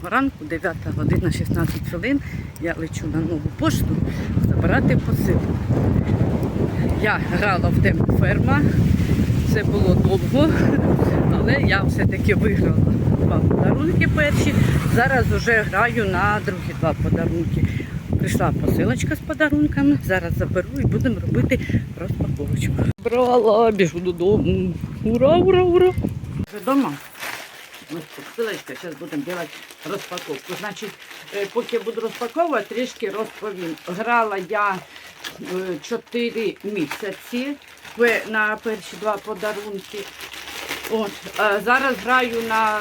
Доброго ранку, 9 година 16 хвилин. Я лечу на нову пошту забирати посилку. Я грала в тему ферма. Це було довго, але я все-таки виграла два подарунки перші. Зараз вже граю на другі два подарунки. Прийшла посилочка з подарунками. Зараз заберу і будемо робити розпаковочку. Брала, біжу додому. Ура, ура, ура! Вдома. Ось посилочка, зараз будемо робити розпаковку. Значить, е, поки я буду розпаковувати, трішки розповім. Грала я 4 місяці на перші два подарунки. От, а зараз граю на,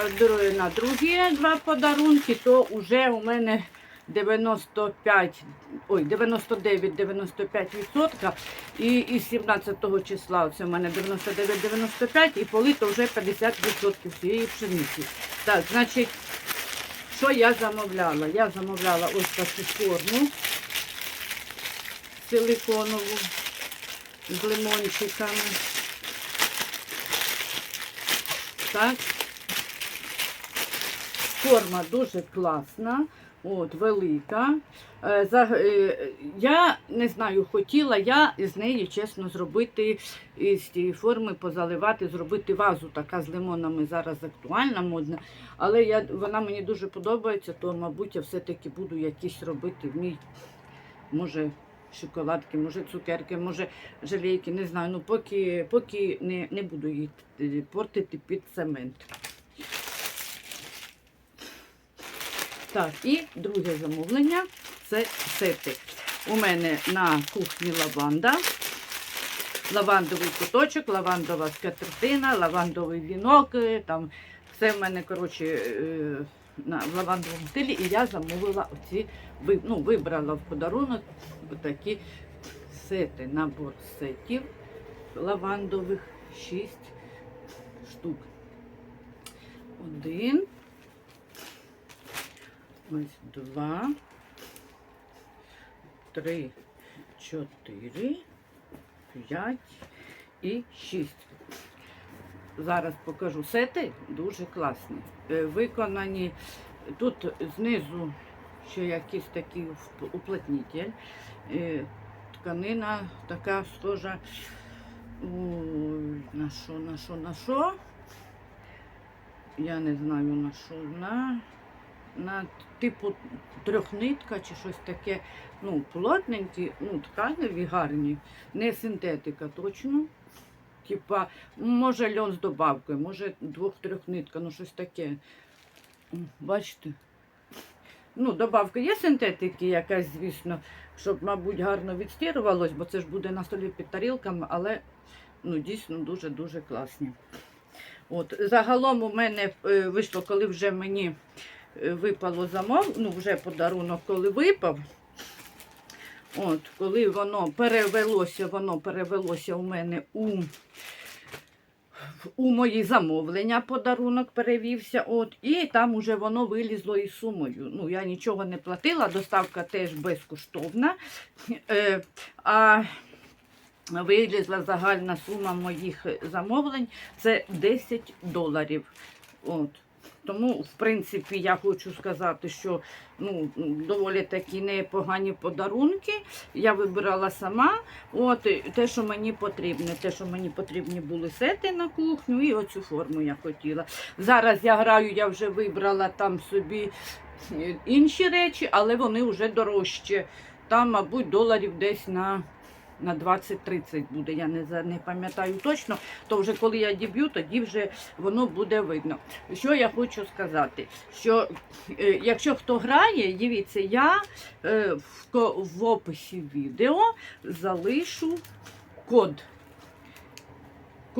на другі два подарунки, то вже у мене 95, ой, 99-95% і, і 17 числа це у мене 99-95 і полито вже 50% цієї пшениці. Так, значить, що я замовляла? Я замовляла ось таку форму силиконову з лимончиками. Так. Форма дуже класна, от, велика. Е, е, Я не знаю, хотіла я з неї, чесно, зробити із цієї форми, позаливати, зробити вазу, така з лимонами зараз актуальна, модна. Але я, вона мені дуже подобається, то, мабуть, я все-таки буду якісь робити в ній, може, шоколадки, може цукерки, може жалейки, не знаю. Ну, поки, поки не, не буду її е, портити під цемент. Так, і друге замовлення це сети. У мене на кухні лаванда, лавандовий куточок, лавандова скатертина, лавандовий вінок. е, Там все в мене, коротше, е, в лавандовому стилі. І я замовила оці, ну, вибрала в подарунок такі сети, набор сетів лавандових 6 штук. Один. Ось два, три, чотири, п'ять і шість. Зараз покажу сети дуже класні. Е, Виконані тут знизу ще якийсь такий уплотнитель. Тканина така схожа. На що, на що, на що? Я не знаю на що. На на типу трьохнитка чи щось таке, ну, плотненькі, ну, тканеві гарні, не синтетика точно. Типа, може льон з добавкою, може двох-трьохнитка, ну щось таке. Бачите? Ну, добавка є синтетики якась, звісно, щоб, мабуть, гарно відстірувалось, бо це ж буде на столі під тарілками, але ну, дійсно дуже-дуже класні. От, загалом у мене е, вийшло, коли вже мені випало замов, ну вже подарунок, коли випав. От, коли воно перевелося, воно перевелося у мене у, у мої замовлення, подарунок перевівся. От, і там уже воно вилізло із сумою. Ну, я нічого не платила, доставка теж безкоштовна. Е, а вилізла загальна сума моїх замовлень це 10 доларів. От. Тому, в принципі, я хочу сказати, що ну, доволі такі непогані подарунки. Я вибирала сама. От, те, що мені потрібне, те, що мені потрібні були сети на кухню, і оцю форму я хотіла. Зараз я граю, я вже вибрала там собі е, інші речі, але вони вже дорожчі. Там, мабуть, доларів десь на на 20-30 буде, я не, не пам'ятаю точно, то вже коли я діб'ю, тоді вже воно буде видно. Що я хочу сказати? Що е, якщо хто грає, дивіться, я е, в, в описі відео залишу код.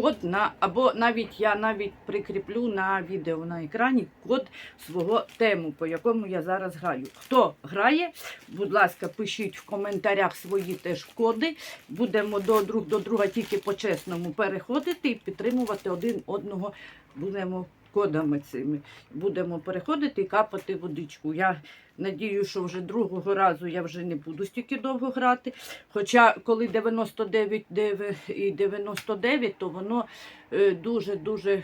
Код на, або навіть я навіть прикріплю на відео на екрані код свого тему, по якому я зараз граю. Хто грає, будь ласка, пишіть в коментарях свої теж коди. Будемо до друг до друга тільки по-чесному переходити і підтримувати один одного. Будемо кодами цими. Будемо переходити і капати водичку. Я надію, що вже другого разу я вже не буду стільки довго грати. Хоча коли 99 і 99, то воно дуже-дуже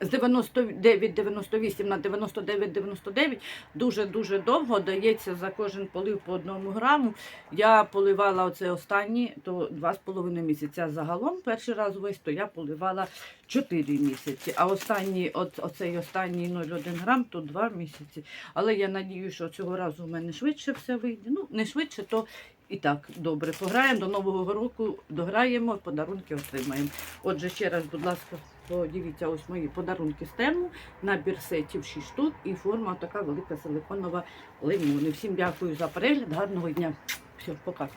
з 99,98 на 99,99 дуже-дуже довго дається за кожен полив по одному граму. Я поливала оце останні, то 2,5 місяця загалом. Перший раз весь, то я поливала 4 місяці. А останній, от, оцей останній 0,1 грам, то 2 місяці. Але я надію, що цього разу в мене швидше все вийде. Ну, не швидше, то і так добре. Пограємо до Нового року, дограємо, подарунки отримаємо. Отже, ще раз, будь ласка, подивіться ось мої подарунки з тему. Набір сетів 6 штук і форма така велика силиконова лимони. Всім дякую за перегляд. Гарного дня. Все, пока.